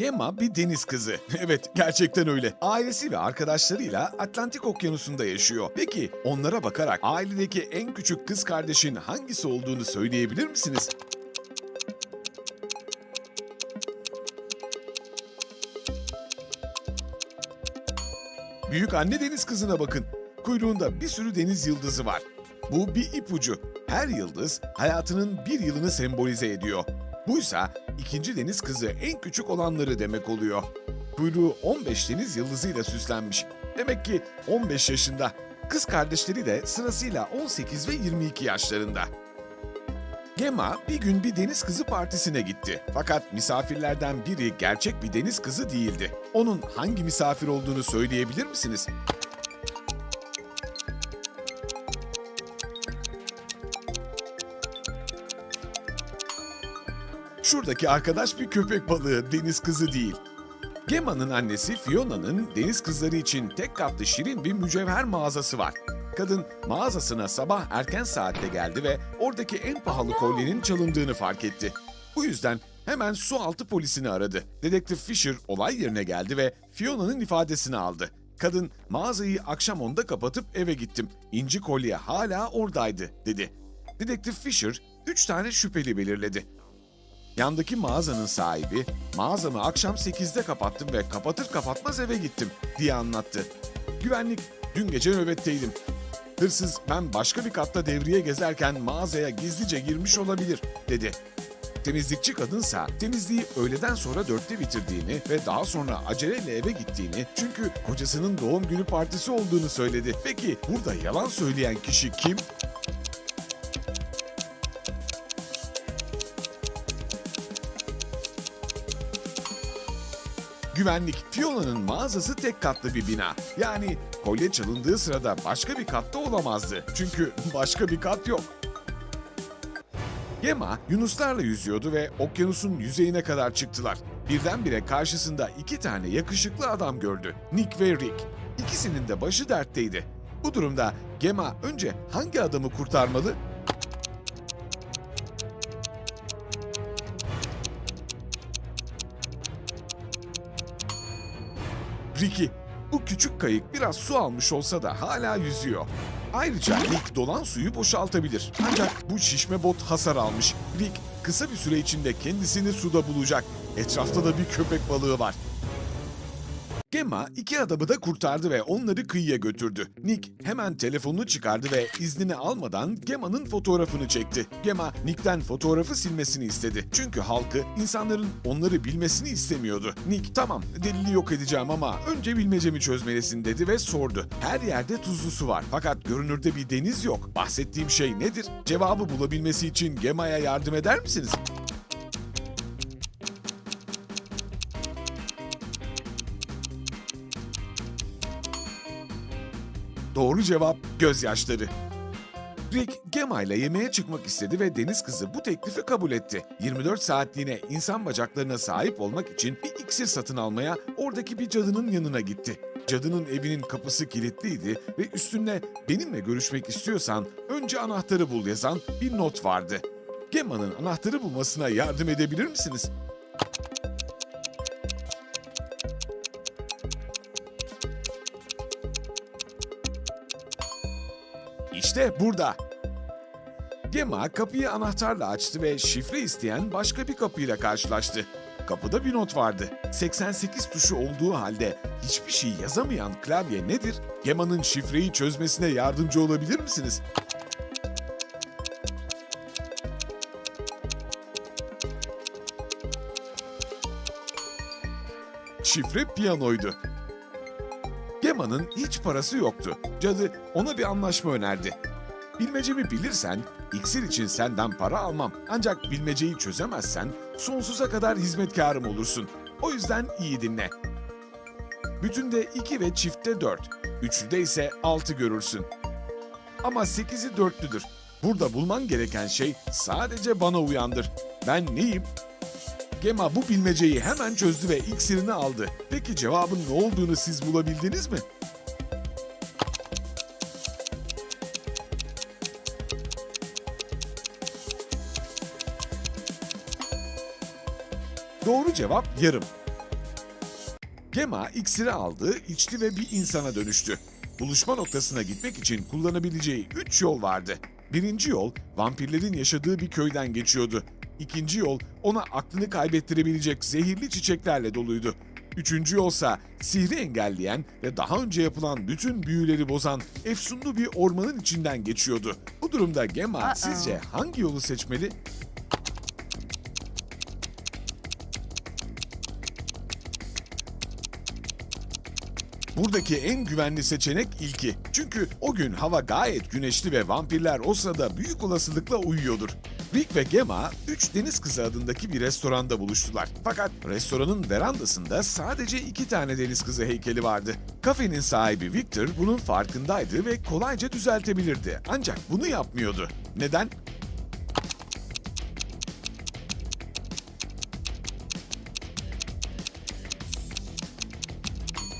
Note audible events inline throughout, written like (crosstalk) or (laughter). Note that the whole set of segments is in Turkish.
Gemma bir deniz kızı. (laughs) Evet, gerçekten öyle. Ailesi ve arkadaşlarıyla Atlantik Okyanusu'nda yaşıyor. Peki onlara bakarak ailedeki en küçük kız kardeşin hangisi olduğunu söyleyebilir misiniz? Büyük anne deniz kızına bakın. Kuyruğunda bir sürü deniz yıldızı var. Bu bir ipucu. Her yıldız hayatının bir yılını sembolize ediyor. Buysa ikinci deniz kızı en küçük olanları demek oluyor. Kuyruğu 15 deniz yıldızıyla süslenmiş. Demek ki 15 yaşında. Kız kardeşleri de sırasıyla 18 ve 22 yaşlarında. Gemma bir gün bir deniz kızı partisine gitti. Fakat misafirlerden biri gerçek bir deniz kızı değildi. Onun hangi misafir olduğunu söyleyebilir misiniz? Şuradaki arkadaş bir köpek balığı, deniz kızı değil. Gemma'nın annesi Fiona'nın deniz kızları için tek katlı şirin bir mücevher mağazası var. Kadın mağazasına sabah erken saatte geldi ve oradaki en pahalı kolyenin çalındığını fark etti. Bu yüzden hemen su altı polisini aradı. Dedektif Fisher olay yerine geldi ve Fiona'nın ifadesini aldı. Kadın mağazayı akşam 10'da kapatıp eve gittim. İnci kolye hala oradaydı dedi. Dedektif Fisher üç tane şüpheli belirledi. Yandaki mağazanın sahibi, mağazamı akşam 8'de kapattım ve kapatır kapatmaz eve gittim diye anlattı. Güvenlik, dün gece nöbetteydim. Hırsız ben başka bir katta devriye gezerken mağazaya gizlice girmiş olabilir dedi. Temizlikçi kadınsa temizliği öğleden sonra dörtte bitirdiğini ve daha sonra aceleyle eve gittiğini çünkü kocasının doğum günü partisi olduğunu söyledi. Peki burada yalan söyleyen kişi kim? Güvenlik, Fiona'nın mağazası tek katlı bir bina. Yani kolye çalındığı sırada başka bir katta olamazdı. Çünkü başka bir kat yok. Gemma yunuslarla yüzüyordu ve okyanusun yüzeyine kadar çıktılar. Birdenbire karşısında iki tane yakışıklı adam gördü. Nick ve Rick. İkisinin de başı dertteydi. Bu durumda Gemma önce hangi adamı kurtarmalı? Ricky. Bu küçük kayık biraz su almış olsa da hala yüzüyor. Ayrıca Rick dolan suyu boşaltabilir. Ancak bu şişme bot hasar almış. Rick kısa bir süre içinde kendisini suda bulacak. Etrafta da bir köpek balığı var. Gemma iki adamı da kurtardı ve onları kıyıya götürdü. Nick hemen telefonunu çıkardı ve iznini almadan Gemma'nın fotoğrafını çekti. Gemma Nick'ten fotoğrafı silmesini istedi. Çünkü halkı insanların onları bilmesini istemiyordu. Nick tamam delili yok edeceğim ama önce bilmecemi çözmelisin dedi ve sordu. Her yerde tuzlu su var fakat görünürde bir deniz yok. Bahsettiğim şey nedir? Cevabı bulabilmesi için Gemma'ya yardım eder misiniz? Doğru cevap gözyaşları. Rick, Gemma ile yemeğe çıkmak istedi ve deniz kızı bu teklifi kabul etti. 24 saatliğine insan bacaklarına sahip olmak için bir iksir satın almaya oradaki bir cadının yanına gitti. Cadının evinin kapısı kilitliydi ve üstünde benimle görüşmek istiyorsan önce anahtarı bul yazan bir not vardı. Gemma'nın anahtarı bulmasına yardım edebilir misiniz? İşte burada. Gemma kapıyı anahtarla açtı ve şifre isteyen başka bir kapıyla karşılaştı. Kapıda bir not vardı. 88 tuşu olduğu halde hiçbir şey yazamayan klavye nedir? Gemma'nın şifreyi çözmesine yardımcı olabilir misiniz? Şifre piyanoydu. Gemma'nın hiç parası yoktu. Cadı ona bir anlaşma önerdi. Bilmecemi bilirsen iksir için senden para almam. Ancak bilmeceyi çözemezsen sonsuza kadar hizmetkarım olursun. O yüzden iyi dinle. Bütünde 2 ve çiftte 4. Üçlüde ise 6 görürsün. Ama 8'i dörtlüdür. Burada bulman gereken şey sadece bana uyandır. Ben neyim? Gema bu bilmeceyi hemen çözdü ve iksirini aldı. Peki cevabın ne olduğunu siz bulabildiniz mi? Doğru cevap yarım. Gemma iksiri aldı, içti ve bir insana dönüştü. Buluşma noktasına gitmek için kullanabileceği üç yol vardı. Birinci yol, vampirlerin yaşadığı bir köyden geçiyordu. İkinci yol, ona aklını kaybettirebilecek zehirli çiçeklerle doluydu. Üçüncü yolsa sihri engelleyen ve daha önce yapılan bütün büyüleri bozan efsunlu bir ormanın içinden geçiyordu. Bu durumda Gemma Aa. sizce hangi yolu seçmeli? Buradaki en güvenli seçenek ilki. Çünkü o gün hava gayet güneşli ve vampirler o sırada büyük olasılıkla uyuyordur. Rick ve Gemma, Üç Deniz Kızı adındaki bir restoranda buluştular. Fakat restoranın verandasında sadece iki tane deniz kızı heykeli vardı. Kafenin sahibi Victor bunun farkındaydı ve kolayca düzeltebilirdi. Ancak bunu yapmıyordu. Neden?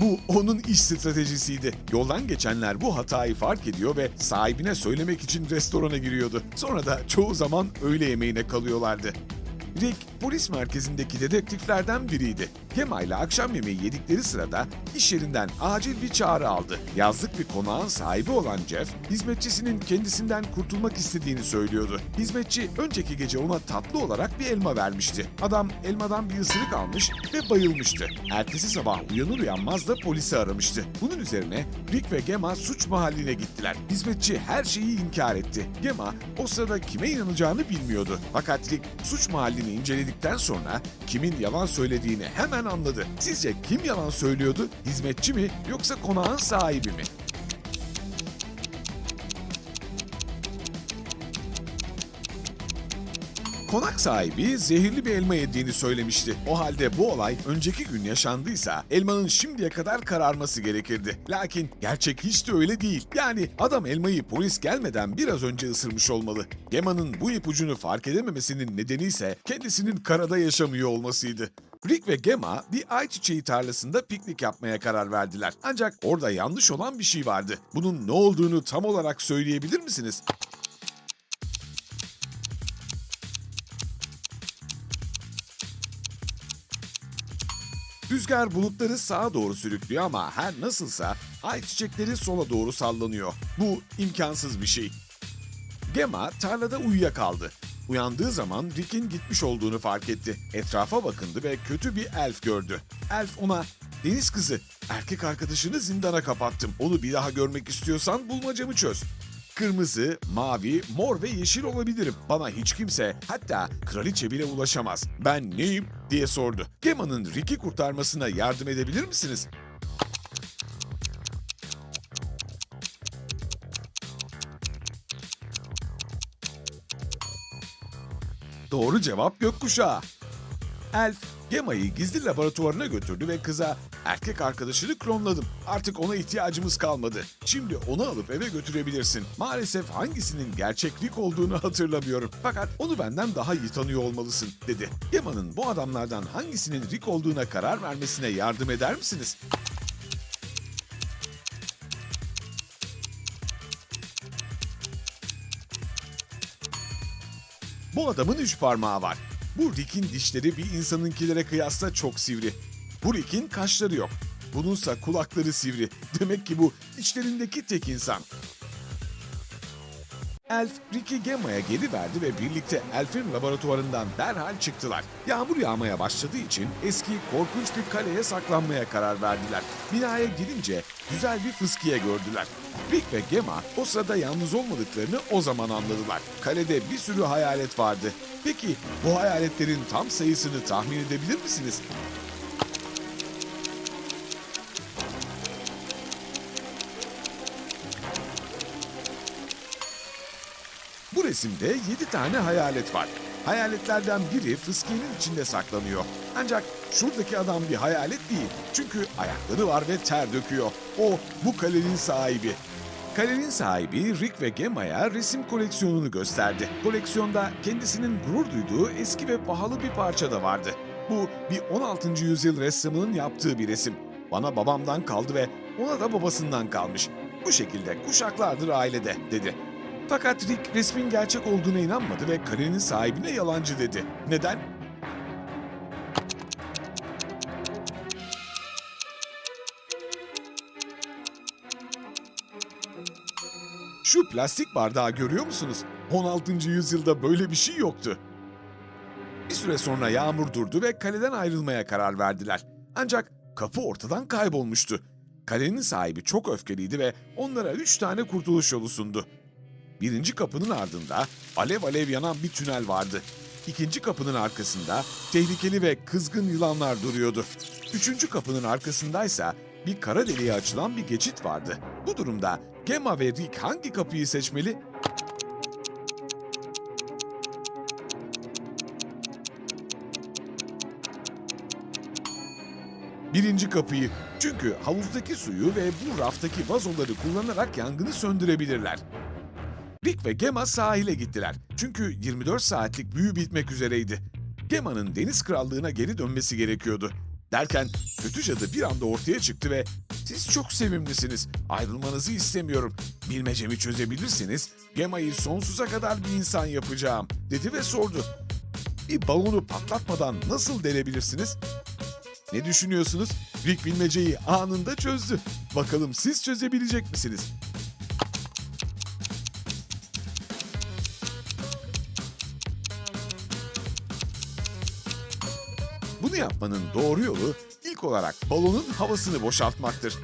Bu onun iş stratejisiydi. Yoldan geçenler bu hatayı fark ediyor ve sahibine söylemek için restorana giriyordu. Sonra da çoğu zaman öğle yemeğine kalıyorlardı. Rick, polis merkezindeki dedektiflerden biriydi. Gemma ile akşam yemeği yedikleri sırada iş yerinden acil bir çağrı aldı. Yazlık bir konağın sahibi olan Jeff, hizmetçisinin kendisinden kurtulmak istediğini söylüyordu. Hizmetçi önceki gece ona tatlı olarak bir elma vermişti. Adam elmadan bir ısırık almış ve bayılmıştı. Ertesi sabah uyanır uyanmaz da polisi aramıştı. Bunun üzerine Rick ve Gemma suç mahalline gittiler. Hizmetçi her şeyi inkar etti. Gemma o sırada kime inanacağını bilmiyordu. Fakat Rick suç mahallini inceledikten sonra kimin yalan söylediğini hemen anladı. Sizce kim yalan söylüyordu? Hizmetçi mi yoksa konağın sahibi mi? Konak sahibi zehirli bir elma yediğini söylemişti. O halde bu olay önceki gün yaşandıysa elmanın şimdiye kadar kararması gerekirdi. Lakin gerçek hiç de öyle değil. Yani adam elmayı polis gelmeden biraz önce ısırmış olmalı. Gemma'nın bu ipucunu fark edememesinin nedeni ise kendisinin karada yaşamıyor olmasıydı. Rick ve Gemma bir ayçiçeği tarlasında piknik yapmaya karar verdiler. Ancak orada yanlış olan bir şey vardı. Bunun ne olduğunu tam olarak söyleyebilir misiniz? Rüzgar bulutları sağa doğru sürüklüyor ama her nasılsa ayçiçekleri sola doğru sallanıyor. Bu imkansız bir şey. Gemma tarlada uyuyakaldı. Uyandığı zaman Rick'in gitmiş olduğunu fark etti. Etrafa bakındı ve kötü bir elf gördü. Elf ona Deniz kızı, erkek arkadaşını zindana kapattım. Onu bir daha görmek istiyorsan bulmacamı çöz. Kırmızı, mavi, mor ve yeşil olabilirim. Bana hiç kimse, hatta kraliçe bile ulaşamaz. Ben neyim diye sordu. Gemma'nın Rick'i kurtarmasına yardım edebilir misiniz? Doğru cevap gökkuşağı. Elf, Gemma'yı gizli laboratuvarına götürdü ve kıza erkek arkadaşını klonladım. Artık ona ihtiyacımız kalmadı. Şimdi onu alıp eve götürebilirsin. Maalesef hangisinin gerçeklik olduğunu (laughs) hatırlamıyorum. Fakat onu benden daha iyi tanıyor olmalısın dedi. Gemma'nın bu adamlardan hangisinin Rick olduğuna karar vermesine yardım eder misiniz? Bu adamın üç parmağı var. Bu Rick'in dişleri bir insanınkilere kıyasla çok sivri. Bu Rick'in kaşları yok. Bununsa kulakları sivri. Demek ki bu içlerindeki tek insan. Elf, Rick'i Gemma'ya geri verdi ve birlikte Elf'in laboratuvarından derhal çıktılar. Yağmur yağmaya başladığı için eski korkunç bir kaleye saklanmaya karar verdiler. Binaya girince güzel bir fıskiye gördüler. Rick ve Gemma o sırada yalnız olmadıklarını o zaman anladılar. Kalede bir sürü hayalet vardı. Peki bu hayaletlerin tam sayısını tahmin edebilir misiniz? Resimde 7 tane hayalet var. Hayaletlerden biri fıskiyenin içinde saklanıyor. Ancak şuradaki adam bir hayalet değil. Çünkü ayakları var ve ter döküyor. O bu kalenin sahibi. Kalenin sahibi Rick ve Gemma'ya resim koleksiyonunu gösterdi. Koleksiyonda kendisinin gurur duyduğu eski ve pahalı bir parça da vardı. Bu bir 16. yüzyıl ressamının yaptığı bir resim. Bana babamdan kaldı ve ona da babasından kalmış. Bu şekilde kuşaklardır ailede dedi. Fakat Rick resmin gerçek olduğuna inanmadı ve karenin sahibine yalancı dedi. Neden? Şu plastik bardağı görüyor musunuz? 16. yüzyılda böyle bir şey yoktu. Bir süre sonra yağmur durdu ve kaleden ayrılmaya karar verdiler. Ancak kapı ortadan kaybolmuştu. Kalenin sahibi çok öfkeliydi ve onlara üç tane kurtuluş yolu sundu. Birinci kapının ardında alev alev yanan bir tünel vardı. İkinci kapının arkasında tehlikeli ve kızgın yılanlar duruyordu. Üçüncü kapının arkasındaysa bir kara deliğe açılan bir geçit vardı. Bu durumda Gemma ve Rick hangi kapıyı seçmeli? Birinci kapıyı. Çünkü havuzdaki suyu ve bu raftaki vazoları kullanarak yangını söndürebilirler. Rick ve Gemma sahile gittiler. Çünkü 24 saatlik büyü bitmek üzereydi. Gemma'nın deniz krallığına geri dönmesi gerekiyordu. Derken kötü cadı bir anda ortaya çıktı ve ''Siz çok sevimlisiniz, ayrılmanızı istemiyorum. Bilmecemi çözebilirsiniz, Gemma'yı sonsuza kadar bir insan yapacağım.'' dedi ve sordu. ''Bir balonu patlatmadan nasıl delebilirsiniz?'' Ne düşünüyorsunuz? Rick bilmeceyi anında çözdü. Bakalım siz çözebilecek misiniz? Bunu yapmanın doğru yolu ilk olarak balonun havasını boşaltmaktır.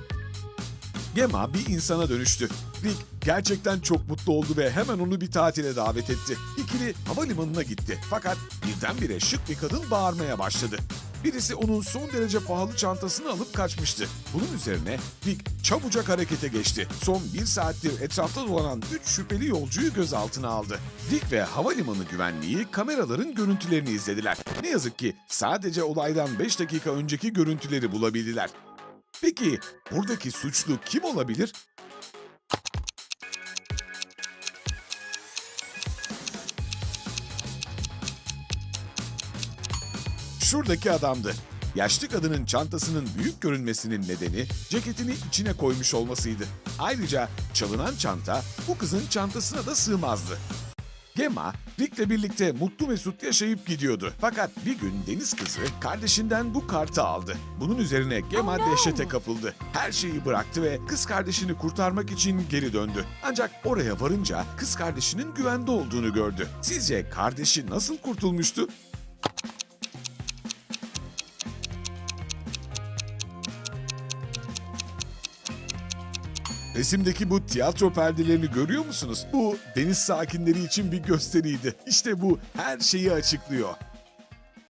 Gemma bir insana dönüştü. Rick gerçekten çok mutlu oldu ve hemen onu bir tatile davet etti. İkili havalimanına gitti. Fakat birdenbire şık bir kadın bağırmaya başladı. Birisi onun son derece pahalı çantasını alıp kaçmıştı. Bunun üzerine Rick çabucak harekete geçti. Son bir saattir etrafta dolanan üç şüpheli yolcuyu gözaltına aldı. Rick ve havalimanı güvenliği kameraların görüntülerini izlediler. Ne yazık ki sadece olaydan 5 dakika önceki görüntüleri bulabildiler. Peki buradaki suçlu kim olabilir? Şuradaki adamdı. Yaşlı kadının çantasının büyük görünmesinin nedeni ceketini içine koymuş olmasıydı. Ayrıca çalınan çanta bu kızın çantasına da sığmazdı. Gemma, Rick'le birlikte mutlu mesut yaşayıp gidiyordu. Fakat bir gün deniz kızı kardeşinden bu kartı aldı. Bunun üzerine Gemma dehşete kapıldı. Her şeyi bıraktı ve kız kardeşini kurtarmak için geri döndü. Ancak oraya varınca kız kardeşinin güvende olduğunu gördü. Sizce kardeşi nasıl kurtulmuştu? Resimdeki bu tiyatro perdelerini görüyor musunuz? Bu deniz sakinleri için bir gösteriydi. İşte bu her şeyi açıklıyor.